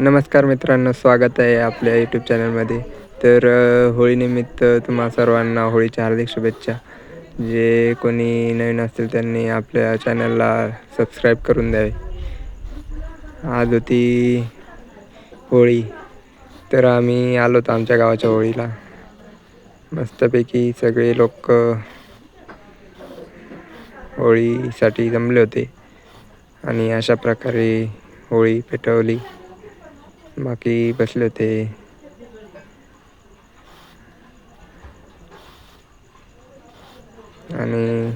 नमस्कार मित्रांनो स्वागत आहे आपल्या यूट्यूब चॅनलमध्ये तर होळीनिमित्त तुम्हा सर्वांना होळीच्या हार्दिक शुभेच्छा. जे कोणी नवीन असतील त्यांनी आपल्या चॅनलला सबस्क्राईब करून द्यावे. आज होती होळी. तर आम्ही आलो होतो आमच्या गावाच्या होळीला. मस्तपैकी सगळे लोक होळीसाठी जमले होते. आणि अशा प्रकारे होळी पेटवली. बाकी बसले होते. आणि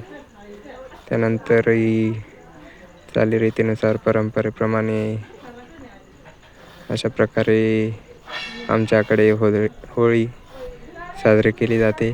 त्यानंतरही चालीरीतीनुसार परंपरेप्रमाणे अशा प्रकारे आमच्याकडे होळी होळी साजरी केली जाते.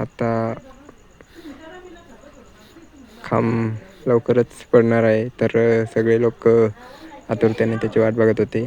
आता खांब लवकरच पडणार आहे तर सगळे लोक आतुरतेने त्याची वाट बघत होते.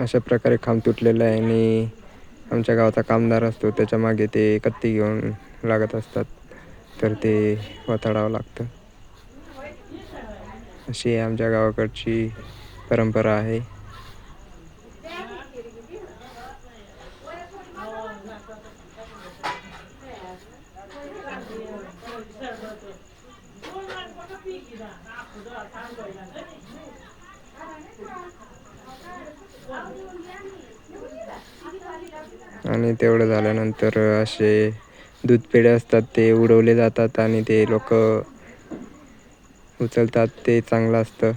अशा प्रकारे खांब तुटलेलं आहे आणि आमच्या गावाचा कामदार असतो त्याच्यामागे ते कत्ती घेऊन लागत असतात. तर ते वथाडावं लागतं. अशी आमच्या गावाकडची परंपरा आहे. आणि तेवढं झाल्यानंतर असे दूध पेढे असतात ते उडवले जातात आणि ते लोक उचलतात ते चांगलं असतं.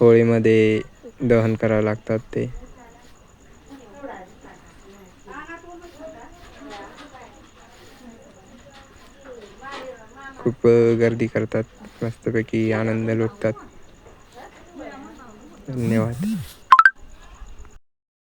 होळीमध्ये दहन करावं लागतात ते. खूप गर्दी करतात मस्तपैकी आनंद लुटतात. धन्यवाद.